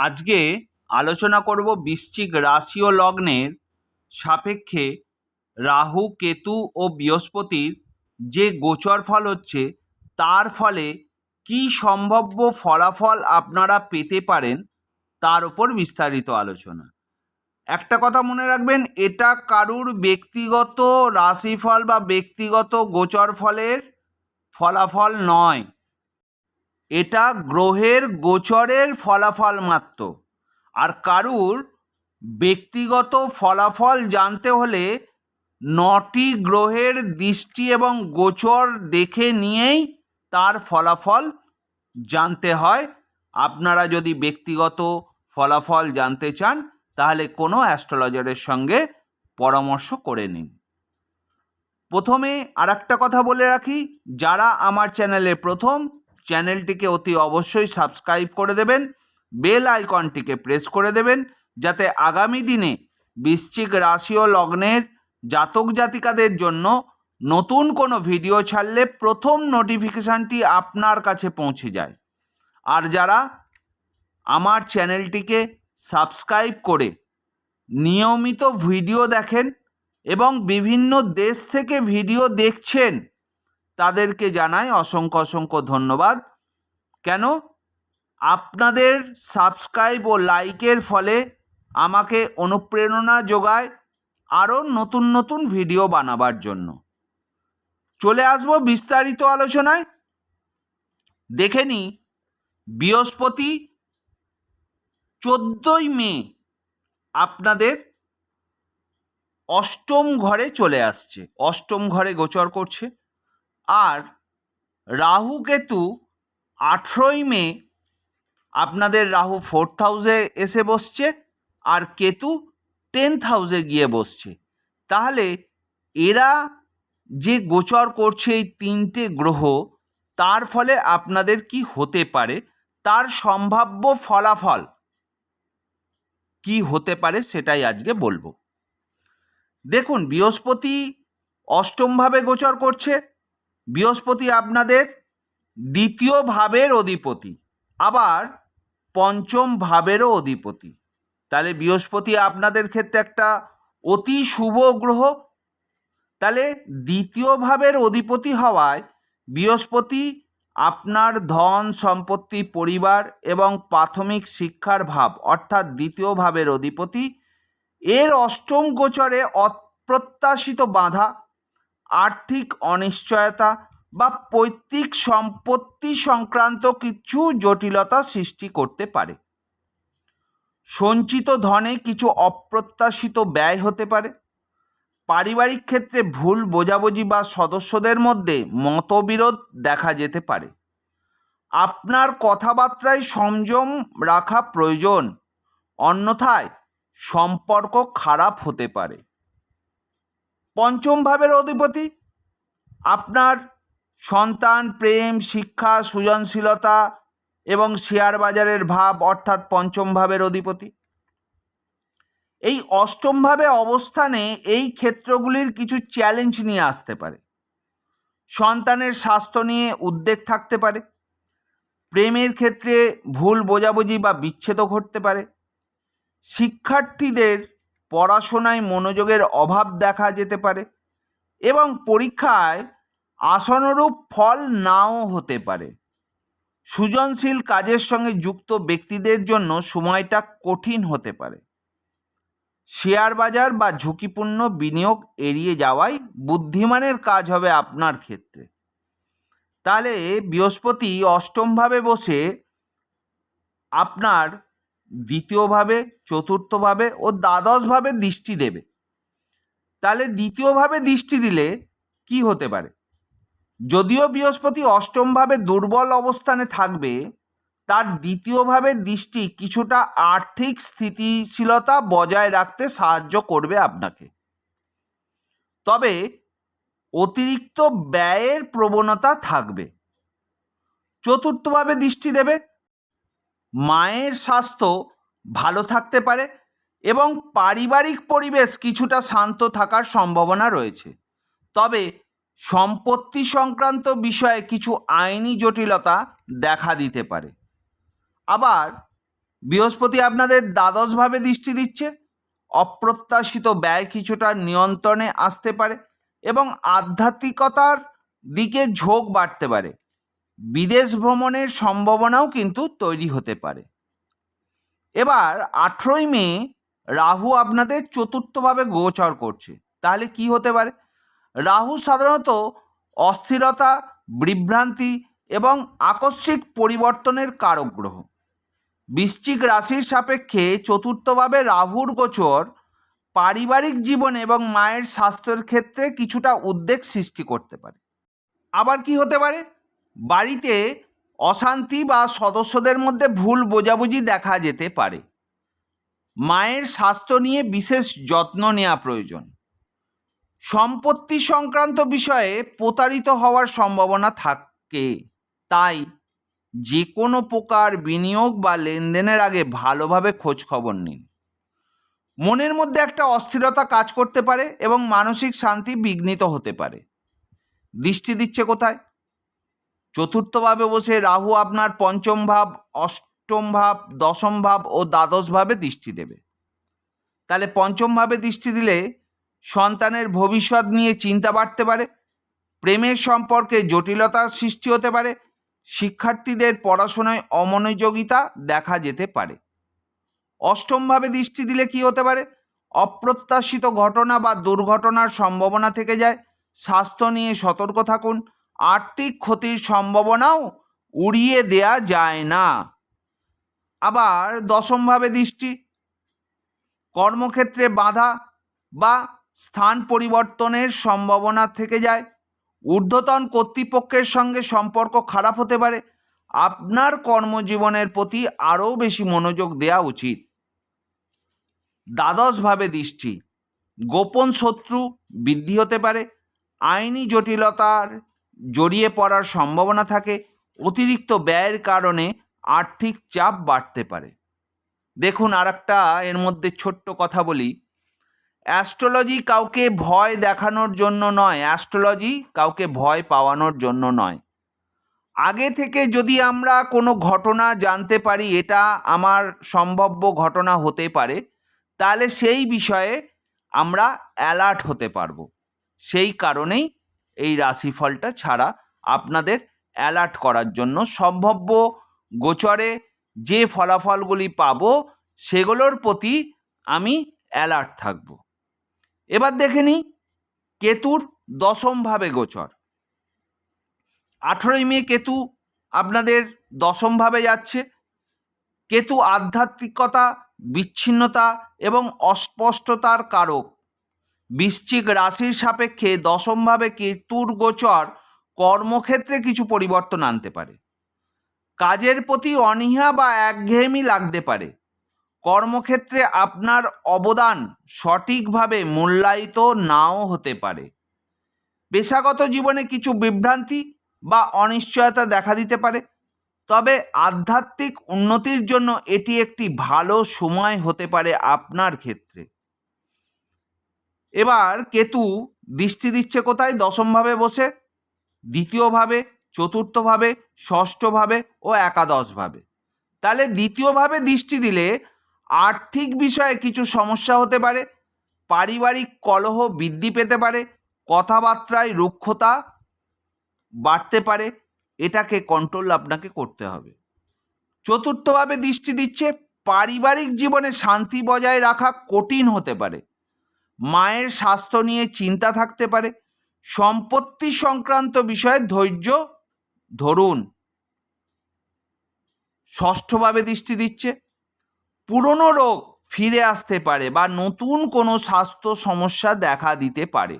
আজকে আলোচনা করব বৃশ্চিক রাশি ও লগ্নের সাপেক্ষে রাহু, কেতু ও বৃহস্পতির যে গোচর ফল হচ্ছে, তার ফলে কী সম্ভাব্য ফলাফল আপনারা পেতে পারেন, তার উপর বিস্তারিত আলোচনা। একটা কথা মনে রাখবেন, এটা কারুর ব্যক্তিগত রাশিফল বা ব্যক্তিগত গোচর ফলের ফলাফল নয়। এটা গ্রহের গোচরের ফলাফল মাত্র। আর কারুর ব্যক্তিগত ফলাফল জানতে হলে নটি গ্রহের দৃষ্টি এবং গোচর দেখে নিয়েই তার ফলাফল জানতে হয়। আপনারা যদি ব্যক্তিগত ফলাফল জানতে চান, তাহলে কোনো অ্যাস্ট্রোলজারের সঙ্গে পরামর্শ করে নিন। প্রথমে আর একটা কথা বলে রাখি, যারা আমার চ্যানেলে প্রথম চ্যানেলটিকে অতি অবশ্যই সাবস্ক্রাইব করে দেবেন, বেল আইকনটিকে প্রেস করে দেবেন, যাতে আগামী দিনে বৃশ্চিক রাশি ও লগ্নের জাতক জাতিকাদের জন্য নতুন কোনো ভিডিও ছাড়লে প্রথম নোটিফিকেশানটি আপনার কাছে পৌঁছে যায়। আর যারা আমার চ্যানেলটিকে সাবস্ক্রাইব করে নিয়মিত ভিডিও দেখেন এবং বিভিন্ন দেশ থেকে ভিডিও দেখছেন তাদেরকে জানাই অসংখ্য অসংখ্য ধন্যবাদ। কেন? আপনাদের সাবস্ক্রাইব ও লাইকের ফলে আমাকে অনুপ্রেরণা যোগায় আরও নতুন নতুন ভিডিও বানাবার জন্য। চলে আসব বিস্তারিত আলোচনায়। দেখে নিই, বৃহস্পতি চোদ্দোই মে আপনাদের অষ্টম ঘরে চলে আসছে। অষ্টম ঘরে গোচর করছে। আর রাহু কেতু আঠেরোই মে আপনাদের রাহু ফোর্থ হাউসে এসে বসছে আর কেতু টেন্থ হাউসে গিয়ে বসছে। তাহলে এরা যে গোচর করছে এই তিনটে গ্রহ, তার ফলে আপনাদের কি হতে পারে? তার সম্ভাব্য ফলাফল কি হতে পারে সেটাই আজকে বলব। দেখুন, বৃহস্পতি অষ্টমভাবে গোচর করছে বৃহস্পতি আপনাদের দ্বিতীয় ভাবের অধিপতি, আবার পঞ্চম ভাবেরও অধিপতি। তাহলে বৃহস্পতি আপনাদের ক্ষেত্রে একটা অতি শুভ গ্রহ। তাহলে দ্বিতীয় ভাবের অধিপতি হওয়ায় বৃহস্পতি আপনার ধন, সম্পত্তি, পরিবার এবং প্রাথমিক শিক্ষার ভাব, অর্থাৎ দ্বিতীয় ভাবের অধিপতি। এর অষ্টম গোচরে অপ্রত্যাশিত বাধা আর্থিক অনিশ্চয়তা বা পৈতৃক সম্পত্তি সংক্রান্ত কিছু জটিলতা সৃষ্টি করতে পারে। সঞ্চিত ধনে কিছু অপ্রত্যাশিত ব্যয় হতে পারে। পারিবারিক ক্ষেত্রে ভুল বোঝাবুঝি বা সদস্যদের মধ্যে মতবিরোধ দেখা যেতে পারে। আপনার কথাবার্তায় সংযম রাখা প্রয়োজন। অন্যথায় সম্পর্ক খারাপ হতে পারে। পঞ্চম ভাবের অধিপতি। আপনার সন্তান, প্রেম, শিক্ষা, সৃজনশীলতা এবং শেয়ার বাজারের ভাব অর্থাৎ পঞ্চম ভাবের অধিপতি। এই অষ্টম ভাবে অবস্থানে এই ক্ষেত্রগুলির কিছু চ্যালেঞ্জ নিয়ে আসতে পারে। সন্তানের স্বাস্থ্য নিয়ে উদ্বেগ থাকতে পারে। প্রেমের ক্ষেত্রে ভুল বোঝাবুঝি বা বিচ্ছেদ ঘটতে পারে। শিক্ষার্থীদের পড়াশোনায় মনোযোগের অভাব দেখা যেতে পারে এবং পরীক্ষায় আসনরূপ ফল নাও হতে পারে। সৃজনশীল কাজের সঙ্গে যুক্ত ব্যক্তিদের জন্য সময়টা কঠিন হতে পারে। শেয়ার বাজার বা ঝুঁকিপূর্ণ বিনিয়োগ এড়িয়ে যাওয়াই বুদ্ধিমানের কাজ হবে আপনার ক্ষেত্রে। তাহলে বৃহস্পতি অষ্টমভাবে বসে আপনার দ্বিতীয়ভাবে, চতুর্থভাবে ও দ্বাদশভাবে দৃষ্টি দেবে। তাহলে দ্বিতীয়ভাবে দৃষ্টি দিলে কি হতে পারে? যদিও বৃহস্পতি অষ্টমভাবে দুর্বল অবস্থানে থাকবে, তার দ্বিতীয়ভাবে দৃষ্টি কিছুটা আর্থিক স্থিতিশীলতা বজায় রাখতে সাহায্য করবে আপনাকে। তবে অতিরিক্ত ব্যয়ের প্রবণতা থাকবে। চতুর্থভাবে দৃষ্টি দেবে মায়ের স্বাস্থ্য ভালো থাকতে পারে এবং পারিবারিক পরিবেশ কিছুটা শান্ত থাকার সম্ভাবনা রয়েছে। তবে সম্পত্তি সংক্রান্ত বিষয়ে কিছু আইনি জটিলতা দেখা দিতে পারে। আবার বৃহস্পতি আপনাদের দ্বাদশভাবে দৃষ্টি দিচ্ছে। অপ্রত্যাশিত ব্যয় কিছুটা নিয়ন্ত্রণে আসতে পারে এবং আধ্যাত্মিকতার দিকে ঝোঁক বাড়তে পারে। বিদেশ ভ্রমণের সম্ভাবনাও কিন্তু তৈরি হতে পারে। এবার আঠেরোই মে রাহু আপনাদের চতুর্থভাবে গোচর করছে। তাহলে কি হতে পারে? রাহু সাধারণত অস্থিরতা, বিভ্রান্তি এবং আকস্মিক পরিবর্তনের কারক গ্রহ বৃশ্চিক রাশির সাপেক্ষে চতুর্থভাবে রাহুর গোচর পারিবারিক জীবন এবং মায়ের স্বাস্থ্যের ক্ষেত্রে কিছুটা উদ্বেগ সৃষ্টি করতে পারে। আবার কি হতে পারে? বাড়িতে অশান্তি বা সদস্যদের মধ্যে ভুল বোঝাবুঝি দেখা যেতে পারে। মায়ের স্বাস্থ্য নিয়ে বিশেষ যত্ন নেওয়া প্রয়োজন। সম্পত্তি সংক্রান্ত বিষয়ে প্রতারিত হওয়ার সম্ভাবনা থাকে, তাই যে কোনো প্রকার বিনিয়োগ বা লেনদেনের আগে ভালোভাবে খোঁজ খবর নিন। মনের মধ্যে একটা অস্থিরতা কাজ করতে পারে এবং মানসিক শান্তি বিঘ্নিত হতে পারে। দৃষ্টি দিচ্ছে কোথায়? চতুর্থভাবে বসে রাহু আপনার পঞ্চম ভাব, অষ্টম ভাব, দশম ভাব ও দ্বাদশ ভাবে দৃষ্টি দেবে। তাহলে পঞ্চম ভাবে দৃষ্টি দিলে সন্তানের ভবিষ্যৎ নিয়ে চিন্তা বাড়তে পারে, প্রেমের সম্পর্কে জটিলতার সৃষ্টি হতে পারে, শিক্ষার্থীদের পড়াশোনায় অমনোযোগিতা দেখা যেতে পারে। অষ্টমভাবে দৃষ্টি দিলে কি হতে পারে? অপ্রত্যাশিত ঘটনা বা দুর্ঘটনার সম্ভাবনা থেকে যায়, স্বাস্থ্য নিয়ে সতর্ক থাকুন আর্থিক ক্ষতির সম্ভাবনাও উড়িয়ে দেয়া যায় না। আবার দশমভাবে দৃষ্টি, কর্মক্ষেত্রে বাধা বা স্থান পরিবর্তনের সম্ভাবনা থেকে যায়। ঊর্ধ্বতন কর্তৃপক্ষের সঙ্গে সম্পর্ক খারাপ হতে পারে। আপনার কর্মজীবনের প্রতি আরও বেশি মনোযোগ দেওয়া উচিত। দ্বাদশভাবে দৃষ্টি, গোপন শত্রু বৃদ্ধি হতে পারে। আইনি জটিলতার জড়িয়ে পড়ার সম্ভাবনা থাকে, অতিরিক্ত ব্যয়ের কারণে আর্থিক চাপ বাড়তে পারে। দেখুন আর একটা এর মধ্যে ছোট্ট কথা বলি। অ্যাস্ট্রোলজি কাউকে ভয় দেখানোর জন্য নয়, অ্যাস্ট্রোলজি কাউকে ভয় পাওয়ানোর জন্য নয়। আগে থেকে যদি আমরা কোনো ঘটনা জানতে পারি, এটা আমার সম্ভাব্য ঘটনা হতে পারে, তাহলে সেই বিষয়ে আমরা অ্যালার্ট হতে পারব। সেই কারণেই এই রাশিফলটা ছাড়া আপনাদের অ্যালার্ট করার জন্য সম্ভাব্য গোচরে যে ফলাফলগুলি পাব সেগুলোর প্রতি আমি অ্যালার্ট থাকব। এবার দেখে নিই কেতুর দশমভাবে গোচর। আঠেরোই মে কেতু আপনাদের দশমভাবে যাচ্ছে। কেতু আধ্যাত্মিকতা, বিচ্ছিন্নতা এবং অস্পষ্টতার কারক। বৃশ্চিক রাশির সাপেক্ষে দশমভাবে কেতুর গোচর কর্মক্ষেত্রে কিছু পরিবর্তন আনতে পারে? কাজের প্রতি অনীহা বা একঘেয়েমি লাগতে পারে। কর্মক্ষেত্রে আপনার অবদান সঠিকভাবে মূল্যায়িত নাও হতে পারে। পেশাগত জীবনে কিছু বিভ্রান্তি বা অনিশ্চয়তা দেখা দিতে পারে। তবে আধ্যাত্মিক উন্নতির জন্য এটি একটি ভালো সময় হতে পারে আপনার ক্ষেত্রে। এবার কেতু দৃষ্টি দিচ্ছে কোথায়? দশমভাবে বসে, দ্বিতীয়ভাবে, চতুর্থভাবে, ষষ্ঠভাবে ও একাদশভাবে। তাহলে দ্বিতীয়ভাবে দৃষ্টি দিলে আর্থিক বিষয়ে কিছু সমস্যা হতে পারে, পারিবারিক কলহ বৃদ্ধি পেতে পারে, কথাবার্তায় রুক্ষতা বাড়তে পারে, এটাকে কন্ট্রোল আপনাকে করতে হবে। চতুর্থভাবে দৃষ্টি দিচ্ছে, পারিবারিক জীবনে শান্তি বজায় রাখা কঠিন হতে পারে। মায়ের স্বাস্থ্য নিয়ে চিন্তা থাকতে পারে। সম্পত্তি সংক্রান্ত বিষয়ে ধৈর্য ধরুন। ষষ্ঠভাবে দৃষ্টি দিচ্ছে। পুরনো রোগ ফিরে আসতে পারে বা নতুন কোনো স্বাস্থ্য সমস্যা দেখা দিতে পারে।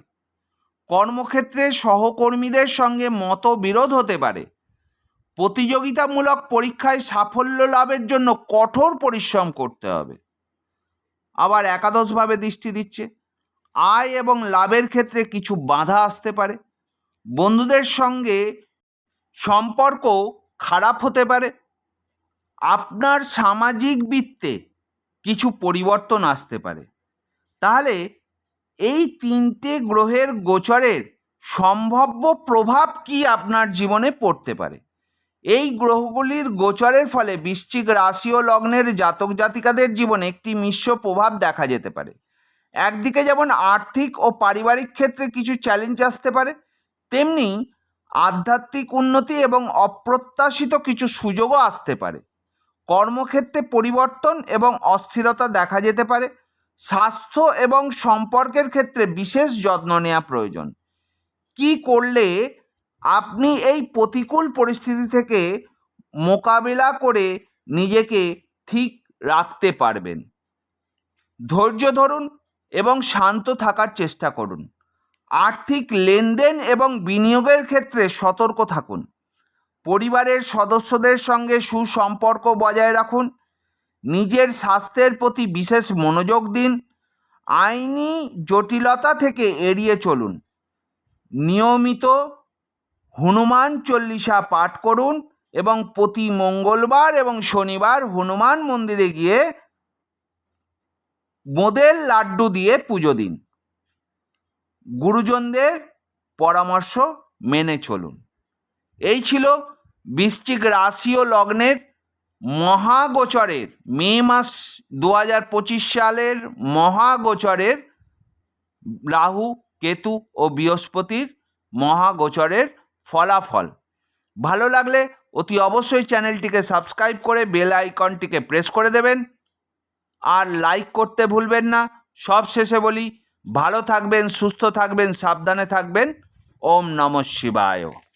কর্মক্ষেত্রে সহকর্মীদের সঙ্গে মতবিরোধ হতে পারে। প্রতিযোগিতামূলক পরীক্ষায় সাফল্য লাভের জন্য কঠোর পরিশ্রম করতে হবে। আবার একাদশভাবে দৃষ্টি দিচ্ছে। আয় এবং লাভের ক্ষেত্রে কিছু বাধা আসতে পারে। বন্ধুদের সঙ্গে সম্পর্ক খারাপ হতে পারে। আপনার সামাজিক বৃত্তে কিছু পরিবর্তন আসতে পারে। তাহলে এই তিনটে গ্রহের গোচরের সম্ভাব্য প্রভাব কি আপনার জীবনে পড়তে পারে? এই গ্রহগুলির গোচরের ফলে বৃশ্চিক রাশি ও লগ্নের জাতক জাতিকাদের জীবনে একটি মিশ্র প্রভাব দেখা যেতে পারে। একদিকে যেমন আর্থিক ও পারিবারিক ক্ষেত্রে কিছু চ্যালেঞ্জ আসতে পারে, তেমনি আধ্যাত্মিক উন্নতি এবং অপ্রত্যাশিত কিছু সুযোগও আসতে পারে। কর্মক্ষেত্রে পরিবর্তন এবং অস্থিরতা দেখা যেতে পারে। স্বাস্থ্য এবং সম্পর্কের ক্ষেত্রে বিশেষ যত্ন নেওয়া প্রয়োজন। কি করলে আপনি এই প্রতিকূল পরিস্থিতি থেকে মোকাবিলা করে নিজেকে ঠিক রাখতে পারবেন? ধৈর্য ধরুন এবং শান্ত থাকার চেষ্টা করুন। আর্থিক লেনদেন এবং বিনিয়োগের ক্ষেত্রে সতর্ক থাকুন। পরিবারের সদস্যদের সঙ্গে সুসম্পর্ক বজায় রাখুন। নিজের স্বাস্থ্যের প্রতি বিশেষ মনোযোগ দিন। আইনি জটিলতা থেকে এড়িয়ে চলুন। নিয়মিত হনুমান চল্লিশা পাঠ করুন এবং প্রতি মঙ্গলবার এবং শনিবার হনুমান মন্দিরে গিয়ে বোঁদের লাড্ডু দিয়ে পুজো দিন। গুরুজনদের পরামর্শ মেনে চলুন। এই ছিল বৃশ্চিক রাশি ও লগ্নের মহাগোচরের মে মাস দু হাজার পঁচিশ সালের মহাগোচরের রাহু, কেতু ও বৃহস্পতির মহাগোচরের ফলাফল। ভালো লাগলে অতি অবশ্যই চ্যানেলটিকে সাবস্ক্রাইব করে বেল আইকনটিকে প্রেস করে দেবেন। আর লাইক করতে ভুলবেন না। সব শেষে বলি, ভালো থাকবেন, সুস্থ থাকবেন, সাবধানে থাকবেন। ওম নম শিবায়।